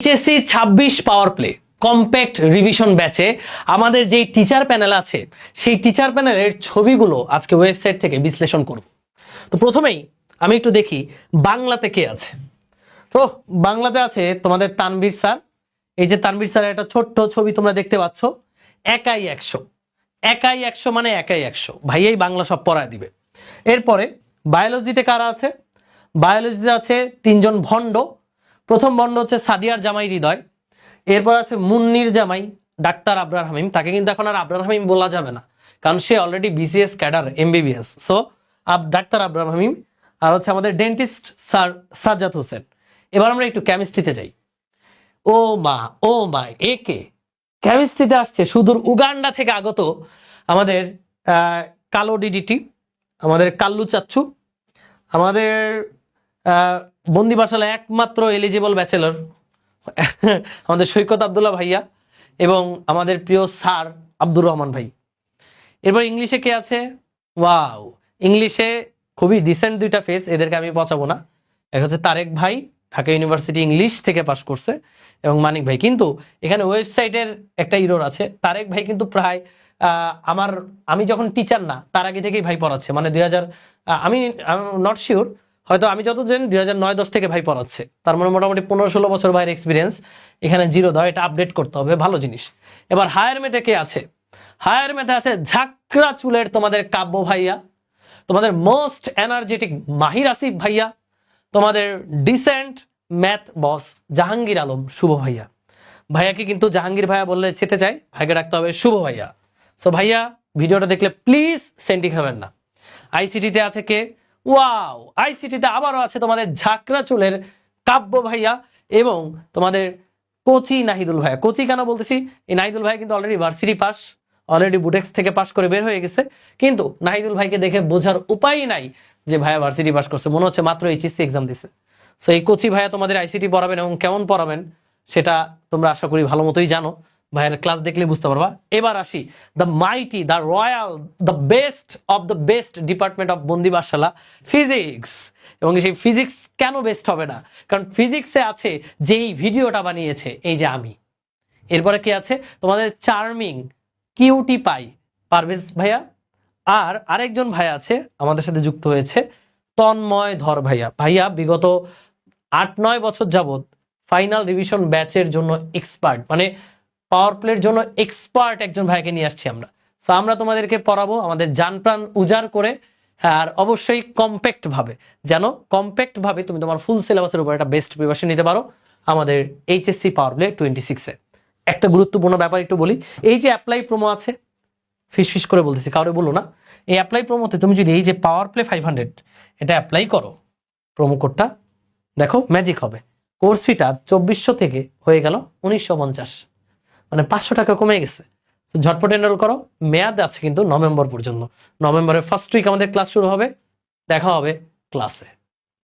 HSC ছাব্বিশ power play compact revision ব্যাচে আমাদের যেই টিচার প্যানেল আছে, সেই টিচার প্যানেলের ছবিগুলো আজকে ওয়েবসাইট থেকে বিশ্লেষণ করব। তো প্রথমেই আমি একটু দেখি বাংলাতে কে আছে। তো বাংলাতে আছে তোমাদের তানভীর স্যার। এই যে তানভীর স্যারের একটা ছোট্ট ছবি তোমরা দেখতে পাচ্ছ, একাই একশো। একাই একশো মানে একাই একশো। ভাইয়াই বাংলা সব পড়ায় দিবে। এরপরে বায়োলজিতে কারা আছে? বায়োলজিতে আছে তিনজন ভণ্ড। প্রথম ভণ্ড হচ্ছে সাদিয়ার জামাই হৃদয়। এরপর আছে মুন্নির জামাই, ডাক্তার আবরার হামিম। তাকে কিন্তু এখন আর আবরার হামিম বলা যাবে না, কারণ সে already BCS cadre MBBS so আব ডাক্তার আবরার হামিম আর হচ্ছে আমাদের ডেন্টিস্ট স্যার সাজ্জাদ হোসেন। এবার আমরা একটু কেমিস্ট্রিতে যাই। ও মা ও মা, এ কে? কেমিস্ট্রিতে আসছে সুদূর উগান্ডা থেকে আগত আমাদের কালো ডিডিটি, আমাদের কাল্লু চাচ্ছু আমাদের বন্দি বাসালা একমাত্র এলিজিবল ব্যাচেলর আমাদের সৈকত আবদুল্লাহ ভাইয়া এবং আমাদের প্রিয় স্যার আব্দুর রহমান ভাই। এরপর ইংলিশে কে আছে? ওয়াও, ইংলিশে খুবই ডিসেন্ট দুইটা ফেস এদেরকে আমি পচাবো না। এক হচ্ছে তারেক ভাই, ঢাকা ইউনিভার্সিটি ইংলিশ থেকে পাশ করছে, এবং মানিক ভাই। কিন্তু এখানে ওয়েবসাইটের একটা ইরোর আছে, তারেক ভাই কিন্তু প্রায় আমার, আমি যখন টিচার না, তার আগে থেকেই ভাই পড়াচ্ছে। মানে দুই হাজার আমি নট শিওর হয়তো আমি যত জানি দুই হাজার নয় দশ থেকে ভাই পড়াচ্ছে, তার মানে মোটামুটি পনেরো ষোলো বছর ভাইয়ের এক্সপিরিয়েন্স এখানে জিরো দাও এটা আপডেট করতে হবে, ভালো জিনিস। এবার হায়ার মেটে কে আছে? হায়ার মেটে আছে ঝাঁকড়া চুলের তোমাদের কাব্য ভাইয়া, তোমাদের মোস্ট এনার্জেটিক মাহির আসিফ ভাইয়া, তোমাদের decent math boss Jahangir Alam, Shuvo ভাইয়া। ভাইয়াকে কিন্তু জাহাঙ্গীর ভাইয়া বললে চেতে চাই ভাইকে ডাকতে হবে শুভ ভাইয়া। সো ভাইয়া, ভিডিওটা দেখলে প্লিজ সেন্টি খাবেন না। আইসিটিতে আছে কে? ওয়াও আইসিটিতে আবারও আছে তোমাদের ঝাঁকড়া চুলের কাব্য ভাইয়া এবং তোমাদের কোচি নাহিদুল ভাইয়া। কোচি কেন বলতেছি? এই নাহিদুল ভাই কিন্তু already varsity pass already BUTEX থেকে পাস করে বের হয়ে গেছে। কিন্তু নাহিদুল ভাইকে দেখে বোঝার উপায় নাই যে ভাইয়া ভার্সিটি পাস করছে। মনে হচ্ছে মাত্র এইচএসসি এক্সাম দিছে। সো এই কোচি ভাইয়া তোমাদের আইসিটি পড়াবেন এবং কেমন পড়াবেন, সেটা তোমরা আশা করি ভালো মতোই জানো। ভাইয়ের ক্লাস দেখলে বুঝতে পারবা। এবার আসি the mighty the royal the best of the best department of বন্দিবাসালা physics এবং সেই ফিজিক্স কেন বেস্ট হবে না? কারণ ফিজিক্সে আছে যেই ভিডিওটা বানিয়েছে, এই যে আমি। এরপরে কি আছে? তোমাদের চার্মিং কিউটি পাই পারভেজ ভাইয়া। আর আরেকজন ভাই আছে, আমাদের সাথে যুক্ত হয়েছে, তন্ময় ধর ভাইয়া। ভাইয়া, বিগত আট নয় বছর যাবত ফাইনাল রিভিশন ব্যাচের জন্য এক্সপার্ট মানে পাওয়ার প্লের জন্য এক্সপার্ট একজন ভাইকে নিয়ে আসছি আমরা। সো আমরা তোমাদেরকে পড়াবো আমাদের যান প্রাণ উজাড় করে, আর অবশ্যই কম্প্যাক্ট ভাবে। যেন কম্প্যাক্ট ভাবে তুমি তোমার ফুল সিলেবাসের উপর একটা বেস্ট প্রিপারেশন নিতে পারো আমাদের এইচএসসি পাওয়ার প্লে টোয়েন্টি সিক্সে একটা গুরুত্বপূর্ণ ব্যাপার একটু বলি, এই যে অ্যাপ্লাই প্রোমো আছে ফিস ফিস করে বলতেছি, কাউরে বলো না, এই অ্যাপ্লাই প্রোমোতে তুমি যদি এই যে পাওয়ার প্লে ফাইভ হান্ড্রেড এটা অ্যাপ্লাই করো প্রোমো কোডটা দেখো ম্যাজিক হবে। কোর্স ফিটা চব্বিশশো থেকে হয়ে গেল উনিশশো পঞ্চাশ। মানে পাঁচশো টাকা কমে গেছে। ঝটপট এনরোল করো। মেয়াদ আছে কিন্তু নভেম্বর পর্যন্ত। নভেম্বরের ফার্স্ট উইক আমাদের ক্লাস শুরু হবে, দেখা হবে ক্লাসে